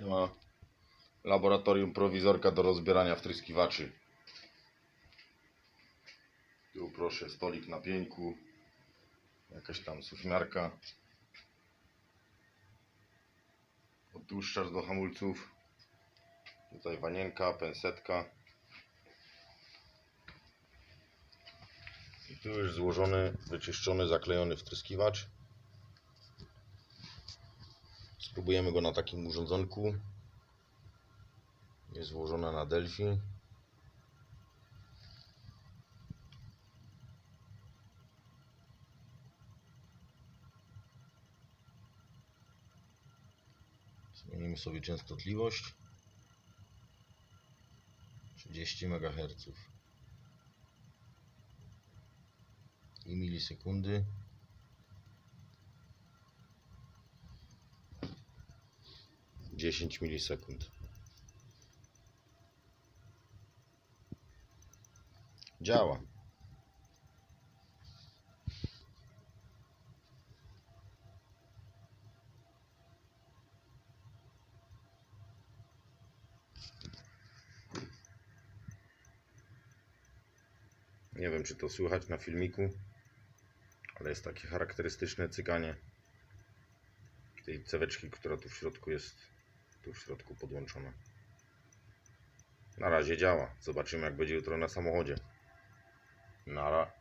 Siema. Laboratorium prowizorka do rozbierania wtryskiwaczy. Tu proszę stolik na pieńku. Jakaś tam sufmiarka. Odtłuszczacz do hamulców. Tutaj wanienka, pensetka. I tu już złożony, wyczyszczony, zaklejony wtryskiwacz. Spróbujemy go na takim urządzonku. Jest złożona na Delphi. Zmienimy sobie częstotliwość. 30 MHz i milisekundy. Dziesięć milisekund. Działa. Nie wiem, czy to słychać na filmiku, ale jest takie charakterystyczne cykanie tej ceweczki, która tu w środku jest, tu w środku podłączona. Na razie działa. Zobaczymy, jak będzie jutro na samochodzie. Nara.